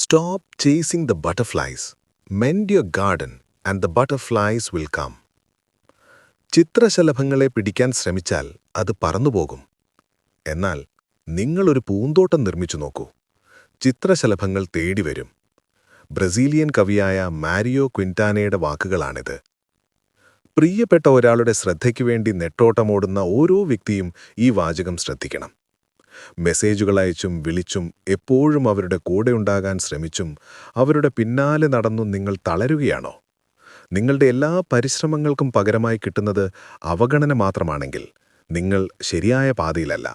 Stop chasing the butterflies. Mend your garden and the butterflies will come. ചിത്രശലഭങ്ങളെ പിടിക്കാൻ ശ്രമിച്ചാൽ അത് പറന്നുപോകും. എന്നാൽ നിങ്ങളൊരു പൂന്തോട്ടം നിർമ്മിച്ചു നോക്കൂ. ചിത്രശലഭങ്ങൾ തേടി വരും. ബ്രസീലിയൻ കവിയായ മാരിയോ ക്വിന്റാനയുടെ വാക്കുകളാണിത്. പ്രിയപ്പെട്ട ഒരാളുടെ ശ്രദ്ധയ്ക്കു വേണ്ടി നെട്ടോട്ടമോടുന്ന ഓരോ വ്യക്തിയും ഈ വാചകം ശ്രദ്ധിക്കണം. മെസ്സേജുകൾ അയച്ചും വിളിച്ചും എപ്പോഴും അവരുടെ കൂടെയുണ്ടാകാൻ ശ്രമിച്ചും അവരുടെ പിന്നാലെ നടന്നും നിങ്ങൾ തളരുകയാണോ? നിങ്ങളുടെ എല്ലാ പരിശ്രമങ്ങൾക്കും പകരമായി കിട്ടുന്നത് അവഗണന മാത്രമാണെങ്കിൽ നിങ്ങൾ ശരിയായ പാതയിലല്ല.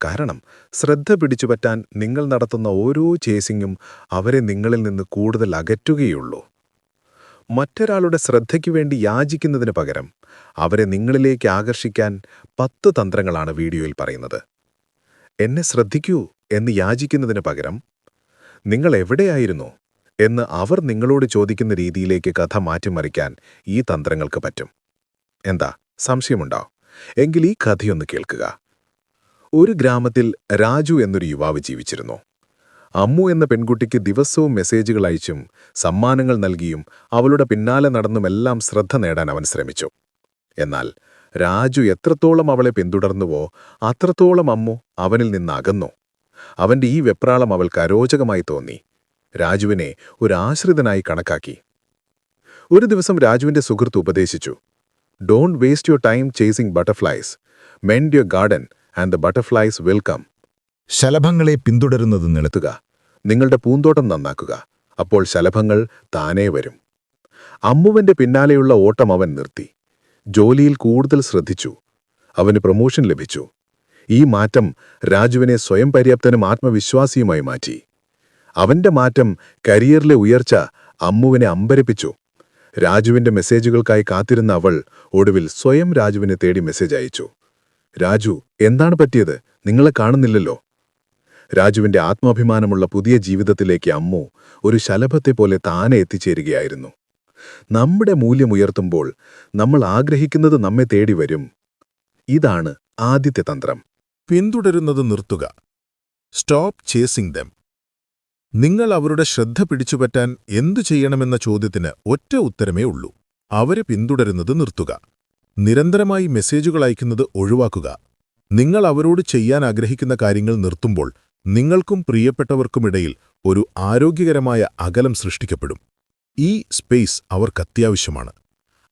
കാരണം ശ്രദ്ധ പിടിച്ചുപറ്റാൻ നിങ്ങൾ നടത്തുന്ന ഓരോ ചേസിങ്ങും അവരെ നിങ്ങളിൽ നിന്ന് കൂടുതൽ അകറ്റുകയുള്ളൂ. മറ്റൊരാളുടെ ശ്രദ്ധയ്ക്കു വേണ്ടി യാചിക്കുന്നതിന് പകരം അവരെ നിങ്ങളിലേക്ക് ആകർഷിക്കാൻ പത്ത് തന്ത്രങ്ങളാണ് വീഡിയോയിൽ പറയുന്നത്. എന്നെ ശ്രദ്ധിക്കൂ എന്ന് യാചിക്കുന്നതിന് പകരം നിങ്ങൾ എവിടെയായിരുന്നു എന്ന് അവർ നിങ്ങളോട് ചോദിക്കുന്ന രീതിയിലേക്ക് കഥ മാറ്റിമറിക്കാൻ ഈ തന്ത്രങ്ങൾക്ക് പറ്റും. എന്താ? സംശയമുണ്ടോ? എങ്കിൽ ഈ കഥയൊന്ന് കേൾക്കുക. ഒരു ഗ്രാമത്തിൽ രാജു എന്നൊരു യുവാവ് ജീവിച്ചിരുന്നു. അമ്മു എന്ന പെൺകുട്ടിക്ക് ദിവസവും മെസ്സേജുകൾ അയച്ചും സമ്മാനങ്ങൾ നൽകിയും അവളുടെ പിന്നാലെ നടന്നുമെല്ലാം ശ്രദ്ധ നേടാൻ അവൻ ശ്രമിച്ചു. എന്നാൽ രാജു എത്രത്തോളം അവളെ പിന്തുടർന്നുവോ അത്രത്തോളം അമ്മു അവനിൽ നിന്ന് അകന്നു അവന്റെ ഈ വെപ്രാളം അവൾക്ക് അരോചകമായി തോന്നി. രാജുവിനെ ഒരു ആശ്രിതനായി കണക്കാക്കി. ഒരു ദിവസം രാജുവിന്റെ സുഹൃത്ത് ഉപദേശിച്ചു. Don't waste your time chasing butterflies mend your garden and the butterflies will come ശലഭങ്ങളെ പിന്തുടരുന്നത് നിലത്തുക. നിങ്ങളുടെ പൂന്തോട്ടം നന്നാക്കുക. അപ്പോൾ ശലഭങ്ങൾ താനേ വരും. അമ്മുവിന്റെ പിന്നാലെയുള്ള ഓട്ടം അവൻ നിർത്തി. ജോലിയിൽ കൂടുതൽ ശ്രദ്ധിച്ചു. അവന് പ്രൊമോഷൻ ലഭിച്ചു. ഈ മാറ്റം രാജുവിനെ സ്വയം പര്യാപ്തനും ആത്മവിശ്വാസിയുമായി മാറ്റി. അവന്റെ മാറ്റം കരിയറിലെ ഉയർച്ച അമ്മുവിനെ അമ്പരപ്പിച്ചു. രാജുവിന്റെ മെസ്സേജുകൾക്കായി കാത്തിരുന്ന അവൾ ഒടുവിൽ സ്വയം രാജുവിനെ തേടി മെസ്സേജ് അയച്ചു. രാജു എന്താണ് പറ്റിയത്? നിങ്ങളെ കാണുന്നില്ലല്ലോ. രാജുവിന്റെ ആത്മാഭിമാനമുള്ള പുതിയ ജീവിതത്തിലേക്ക് അമ്മു ഒരു ശലഭത്തെ പോലെ താനെ എത്തിച്ചേരുകയായിരുന്നു. നമ്മുടെ മൂല്യം ഉയർത്തുമ്പോൾ നമ്മൾ ആഗ്രഹിക്കുന്നത് നമ്മെ തേടി വരും. ഇതാണ് ആദ്യത്തെ തന്ത്രം. പിന്തുടരുന്നത് നിർത്തുക. സ്റ്റോപ്പ് ചേസിംഗ് ദം നിങ്ങൾ അവരുടെ ശ്രദ്ധ പിടിച്ചുപറ്റാൻ എന്തു ചെയ്യണമെന്ന ചോദ്യത്തിന് ഒറ്റ ഉത്തരമേ ഉള്ളൂ. അവരെ പിന്തുടരുന്നത് നിർത്തുക. നിരന്തരമായി മെസ്സേജുകൾ അയക്കുന്നത് ഒഴിവാക്കുക. നിങ്ങൾ അവരോട് ചെയ്യാൻ ആഗ്രഹിക്കുന്ന കാര്യങ്ങൾ നിർത്തുമ്പോൾ നിങ്ങൾക്കും പ്രിയപ്പെട്ടവർക്കുമിടയിൽ ഒരു ആരോഗ്യകരമായ അകലം സൃഷ്ടിക്കപ്പെടും. ഈ സ്പേസ് അവർക്ക് അത്യാവശ്യമാണ്.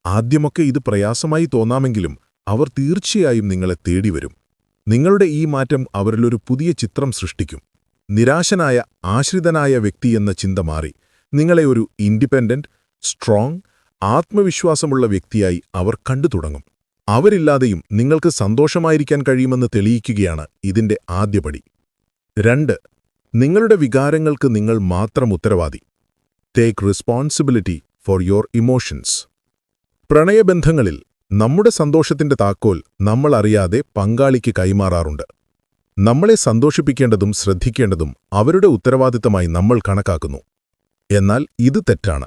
ആദ്യമൊക്കെ ഇത് പ്രയാസമായി തോന്നാമെങ്കിലും അവർ തീർച്ചയായും നിങ്ങളെ തേടിവരും. നിങ്ങളുടെ ഈ മാറ്റം അവരിലൊരു പുതിയ ചിത്രം സൃഷ്ടിക്കും. നിരാശനായ ആശ്രിതനായ വ്യക്തി എന്ന ചിന്ത മാറി. നിങ്ങളെ ഒരു ഇൻഡിപെൻഡന്റ് സ്ട്രോങ് ആത്മവിശ്വാസമുള്ള വ്യക്തിയായി അവർ കണ്ടു തുടങ്ങും. അവരില്ലാതെയും നിങ്ങൾക്ക് സന്തോഷമായിരിക്കാൻ കഴിയുമെന്ന് തെളിയിക്കുകയാണ് ഇതിന്റെ ആദ്യപടി. രണ്ട് നിങ്ങളുടെ വികാരങ്ങൾക്ക് നിങ്ങൾ മാത്രം ഉത്തരവാദി. Take responsibility for your emotions പ്രണയബന്ധങ്ങളിൽ നമ്മുടെ സന്തോഷത്തിന്റെ താക്കോൽ നമ്മൾ അറിയാതെ പങ്കാളിക്ക് കൈമാറാറുണ്ട്. നമ്മളെ സന്തോഷിപ്പിക്കേണ്ടതും ശ്രദ്ധിക്കേണ്ടതും അവരുടെ ഉത്തരവാദിത്തമായി നമ്മൾ കണക്കാക്കുന്നു. എന്നാൽ ഇത് തെറ്റാണ്.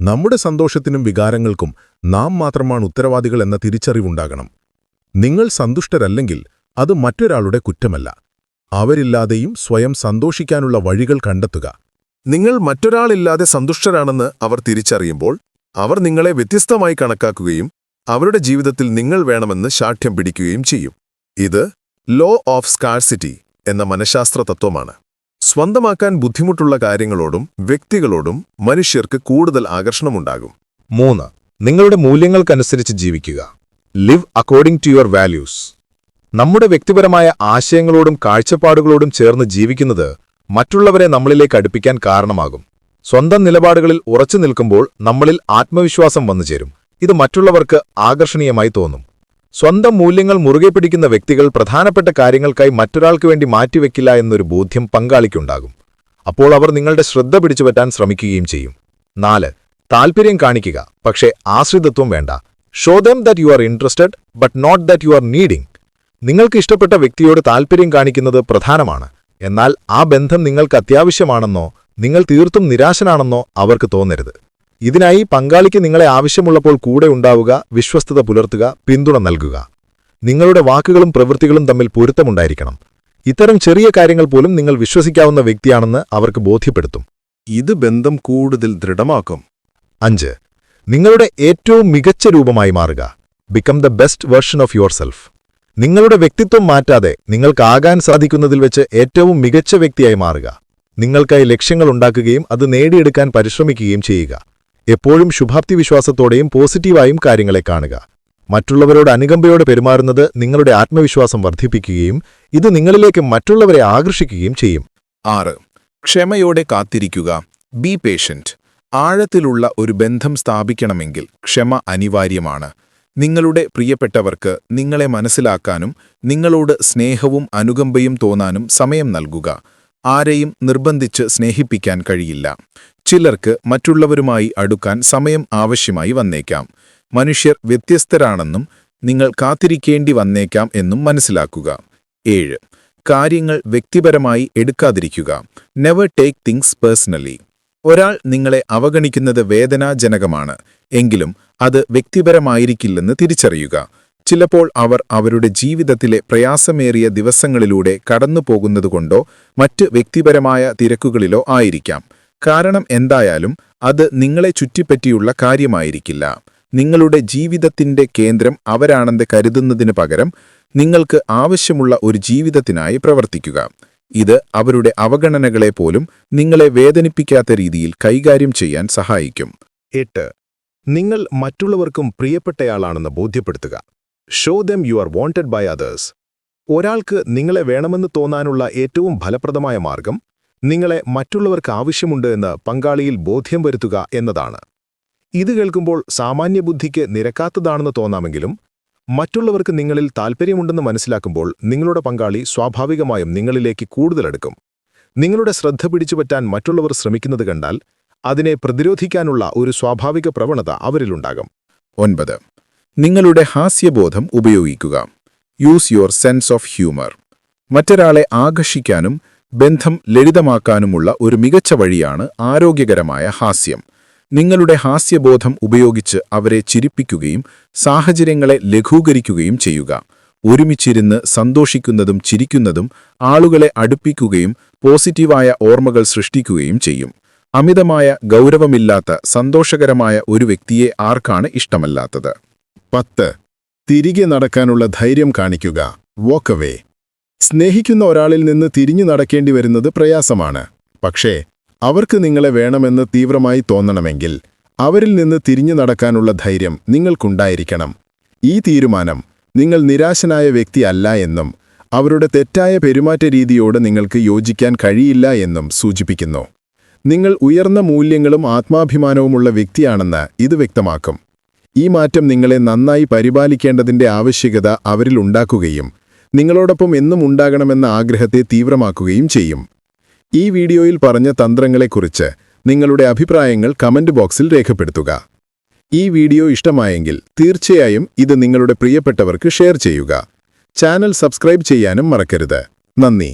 നമ്മുടെ സന്തോഷത്തിനും വികാരങ്ങൾക്കും നാം മാത്രമാണ് ഉത്തരവാദികൾ എന്ന തിരിച്ചറിവുണ്ടാകണം. നിങ്ങൾ സന്തുഷ്ടരല്ലെങ്കിൽ അത് മറ്റൊരാളുടെ കുറ്റമല്ല. അവരില്ലാതെയും സ്വയം സന്തോഷിക്കാനുള്ള വഴികൾ കണ്ടെത്തുക. നിങ്ങൾ മറ്റൊരാളില്ലാതെ സന്തുഷ്ടരാണെന്ന് അവർ തിരിച്ചറിയുമ്പോൾ അവർ നിങ്ങളെ വ്യത്യസ്തമായി കണക്കാക്കുകയും അവരുടെ ജീവിതത്തിൽ നിങ്ങൾ വേണമെന്ന് ശാഠ്യം പിടിക്കുകയും ചെയ്യും. ഇത് ലോ ഓഫ് സ്കാർസിറ്റി എന്ന മനഃശാസ്ത്ര തത്വമാണ് സ്വന്തമാക്കാൻ ബുദ്ധിമുട്ടുള്ള കാര്യങ്ങളോടും വ്യക്തികളോടും മനുഷ്യർക്ക് കൂടുതൽ ആകർഷണമുണ്ടാകും. മൂന്ന് നിങ്ങളുടെ മൂല്യങ്ങൾക്കനുസരിച്ച് ജീവിക്കുക. Live according to your values നമ്മുടെ വ്യക്തിപരമായ ആശയങ്ങളോടും കാഴ്ചപ്പാടുകളോടും ചേർന്ന് ജീവിക്കുന്നത് മറ്റുള്ളവരെ നമ്മളിലേക്ക് അടുപ്പിക്കാൻ കാരണമാകും. സ്വന്തം നിലപാടുകളിൽ ഉറച്ചു നിൽക്കുമ്പോൾ നമ്മളിൽ ആത്മവിശ്വാസം വന്നു ചേരും. ഇത് മറ്റുള്ളവർക്ക് ആകർഷണീയമായി തോന്നും. സ്വന്തം മൂല്യങ്ങൾ മുറുകെ പിടിക്കുന്ന വ്യക്തികൾ പ്രധാനപ്പെട്ട കാര്യങ്ങൾക്കായി മറ്റൊരാൾക്ക് വേണ്ടി മാറ്റിവെക്കില്ല എന്നൊരു ബോധ്യം പങ്കാളിക്കുണ്ടാകും. അപ്പോൾ അവർ നിങ്ങളുടെ ശ്രദ്ധ പിടിച്ചുപറ്റാൻ ശ്രമിക്കുകയും ചെയ്യും. നാല് താൽപര്യം കാണിക്കുക. പക്ഷേ ആശ്രിതത്വം വേണ്ട. Show them that you are interested but not that you are needing നിങ്ങൾക്ക് ഇഷ്ടപ്പെട്ട വ്യക്തിയോട് താൽപര്യം കാണിക്കുന്നത് പ്രധാനമാണ്. എന്നാൽ ആ ബന്ധം നിങ്ങൾക്ക് അത്യാവശ്യമാണെന്നോ നിങ്ങൾ തീർത്തും നിരാശനാണെന്നോ അവർക്ക് തോന്നരുത്. ഇതിനായി പങ്കാളിക്ക് നിങ്ങളെ ആവശ്യമുള്ളപ്പോൾ കൂടെ ഉണ്ടാവുക വിശ്വസ്തത പുലർത്തുക പിന്തുണ നൽകുക. നിങ്ങളുടെ വാക്കുകളും പ്രവൃത്തികളും തമ്മിൽ പൊരുത്തമുണ്ടായിരിക്കണം. ഇത്തരം ചെറിയ കാര്യങ്ങൾ പോലും നിങ്ങൾ വിശ്വസിക്കാവുന്ന വ്യക്തിയാണെന്ന് അവർക്ക് ബോധ്യപ്പെടുത്തും. ഇത് ബന്ധം കൂടുതൽ ദൃഢമാക്കും. അഞ്ച്. നിങ്ങളുടെ ഏറ്റവും മികച്ച രൂപമായി മാറുക. Become the best version of yourself നിങ്ങളുടെ വ്യക്തിത്വം മാറ്റാതെ നിങ്ങൾക്കാകാൻ സാധിക്കുന്നതിൽ വെച്ച് ഏറ്റവും മികച്ച വ്യക്തിയായി മാറുക. നിങ്ങൾക്കായി ലക്ഷ്യങ്ങൾ ഉണ്ടാക്കുകയും അത് നേടിയെടുക്കാൻ പരിശ്രമിക്കുകയും ചെയ്യുക. എപ്പോഴും ശുഭാപ്തി വിശ്വാസത്തോടെയും പോസിറ്റീവായും കാര്യങ്ങളെ കാണുക. മറ്റുള്ളവരോട് അനുകമ്പയോടെ പെരുമാറുന്നത് നിങ്ങളുടെ ആത്മവിശ്വാസം വർദ്ധിപ്പിക്കുകയും ഇത് നിങ്ങളിലേക്ക് മറ്റുള്ളവരെ ആകർഷിക്കുകയും ചെയ്യും. ആറ്. ക്ഷമയോടെ കാത്തിരിക്കുക. ബി പേഷ്യന്റ് ആഴത്തിലുള്ള ഒരു ബന്ധം സ്ഥാപിക്കണമെങ്കിൽ ക്ഷമ അനിവാര്യമാണ്. നിങ്ങളുടെ പ്രിയപ്പെട്ടവർക്ക് നിങ്ങളെ മനസ്സിലാക്കാനും നിങ്ങളോട് സ്നേഹവും അനുകമ്പയും തോന്നാനും സമയം നൽകുക. ആരെയും നിർബന്ധിച്ച് സ്നേഹിപ്പിക്കാൻ കഴിയില്ല. ചിലർക്ക് മറ്റുള്ളവരുമായി അടുക്കാൻ സമയം ആവശ്യമായി വന്നേക്കാം. മനുഷ്യർ വ്യത്യസ്തരാണെന്നും നിങ്ങൾ കാത്തിരിക്കേണ്ടി വന്നേക്കാം എന്നും മനസ്സിലാക്കുക. ഏഴ്. കാര്യങ്ങൾ വ്യക്തിപരമായി എടുക്കാതിരിക്കുക. നെവർ ടേക്ക് തിങ്സ് പേഴ്സണലി ഒരാൾ നിങ്ങളെ അവഗണിക്കുന്നത് വേദനാജനകമാണ് എങ്കിലും അത് വ്യക്തിപരമായിരിക്കില്ലെന്ന് തിരിച്ചറിയുക. ചിലപ്പോൾ അവർ അവരുടെ ജീവിതത്തിലെ പ്രയാസമേറിയ ദിവസങ്ങളിലൂടെ കടന്നുപോകുന്നതുകൊണ്ടോ മറ്റ് വ്യക്തിപരമായ തിരക്കുകളിലോ ആയിരിക്കാം. കാരണം എന്തായാലും അത് നിങ്ങളെ ചുറ്റിപ്പറ്റിയുള്ള കാര്യമായിരിക്കില്ല. നിങ്ങളുടെ ജീവിതത്തിന്റെ കേന്ദ്രം അവരാണെന്ന് കരുതുന്നതിന് പകരം നിങ്ങൾക്ക് ആവശ്യമുള്ള ഒരു ജീവിതത്തിനായി പ്രവർത്തിക്കുക. ഇത് അവരുടെ അവഗണനകളെ പോലും നിങ്ങളെ വേദനിപ്പിക്കാത്ത രീതിയിൽ കൈകാര്യം ചെയ്യാൻ സഹായിക്കും. എട്ട്. നിങ്ങൾ മറ്റുള്ളവർക്കും പ്രിയപ്പെട്ടയാളാണെന്ന് ബോധ്യപ്പെടുത്തുക. Show them you are wanted by others ഒരാൾക്ക് നിങ്ങളെ വേണമെന്ന് തോന്നാനുള്ള ഏറ്റവും ഫലപ്രദമായ മാർഗം നിങ്ങളെ മറ്റുള്ളവർക്ക് ആവശ്യമുണ്ട് എന്ന് പങ്കാളിയിൽ ബോധ്യം വരുത്തുക എന്നതാണ്. ഇത് കേൾക്കുമ്പോൾ സാമാന്യബുദ്ധിക്ക് നിരക്കാത്തതാണെന്ന് തോന്നാമെങ്കിലും മറ്റുള്ളവർക്ക് നിങ്ങളിൽ താൽപ്പര്യമുണ്ടെന്ന് മനസ്സിലാക്കുമ്പോൾ നിങ്ങളുടെ പങ്കാളി സ്വാഭാവികമായും നിങ്ങളിലേക്ക് കൂടുതലെടുക്കും. നിങ്ങളുടെ ശ്രദ്ധ പിടിച്ചുപറ്റാൻ മറ്റുള്ളവർ ശ്രമിക്കുന്നത് കണ്ടാൽ അതിനെ പ്രതിരോധിക്കാനുള്ള ഒരു സ്വാഭാവിക പ്രവണത അവരിലുണ്ടാകും. ഒൻപത്. നിങ്ങളുടെ ഹാസ്യബോധം ഉപയോഗിക്കുക. Use your sense of humour മറ്റൊരാളെ ആകർഷിക്കാനും ബന്ധം ലളിതമാക്കാനുമുള്ള ഒരു മികച്ച വഴിയാണ് ആരോഗ്യകരമായ ഹാസ്യം. നിങ്ങളുടെ ഹാസ്യബോധം ഉപയോഗിച്ച് അവരെ ചിരിപ്പിക്കുകയും സാഹചര്യങ്ങളെ ലഘൂകരിക്കുകയും ചെയ്യുക. ഒരുമിച്ചിരുന്ന് സന്തോഷിക്കുന്നതും ചിരിക്കുന്നതും ആളുകളെ അടുപ്പിക്കുകയും പോസിറ്റീവായ ഓർമ്മകൾ സൃഷ്ടിക്കുകയും ചെയ്യും. അമിതമായ ഗൗരവമില്ലാത്ത സന്തോഷകരമായ ഒരു വ്യക്തിയെ ആർക്കാണ് ഇഷ്ടമല്ലാത്തത്? പത്ത്. തിരികെ നടക്കാനുള്ള ധൈര്യം കാണിക്കുക. വോക്കവേ സ്നേഹിക്കുന്ന ഒരാളിൽ നിന്ന് തിരിഞ്ഞു നടക്കേണ്ടി വരുന്നത് പ്രയാസമാണ്. പക്ഷേ അവർക്ക് നിങ്ങളെ വേണമെന്ന് തീവ്രമായി തോന്നണമെങ്കിൽ അവരിൽ നിന്ന് തിരിഞ്ഞു നടക്കാനുള്ള ധൈര്യം നിങ്ങൾക്കുണ്ടായിരിക്കണം. ഈ തീരുമാനം നിങ്ങൾ നിരാശനായ വ്യക്തിയല്ല എന്നും അവരുടെ തെറ്റായ പെരുമാറ്റ രീതിയോട് നിങ്ങൾക്ക് യോജിക്കാൻ കഴിയില്ല എന്നും സൂചിപ്പിക്കുന്നു. നിങ്ങൾ ഉയർന്ന മൂല്യങ്ങളും ആത്മാഭിമാനവുമുള്ള വ്യക്തിയാണെന്ന് ഇത് വ്യക്തമാക്കും. ഈ മാറ്റം നിങ്ങളെ നന്നായി പരിപാലിക്കേണ്ടതിന്റെ ആവശ്യകത അവരിൽ ഉണ്ടാക്കുകയും നിങ്ങളോടൊപ്പം എന്നും ഉണ്ടാകണമെന്ന ആഗ്രഹത്തെ തീവ്രമാക്കുകയും ചെയ്യും. ഈ വീഡിയോയിൽ പറഞ്ഞ തന്ത്രങ്ങളെക്കുറിച്ച് നിങ്ങളുടെ അഭിപ്രായങ്ങൾ കമന്റ് ബോക്സിൽ രേഖപ്പെടുത്തുക. ഈ വീഡിയോ ഇഷ്ടമായെങ്കിൽ തീർച്ചയായും ഇത് നിങ്ങളുടെ പ്രിയപ്പെട്ടവർക്ക് ഷെയർ ചെയ്യുക. ചാനൽ സബ്സ്ക്രൈബ് ചെയ്യാനും മറക്കരുത്. നന്ദി.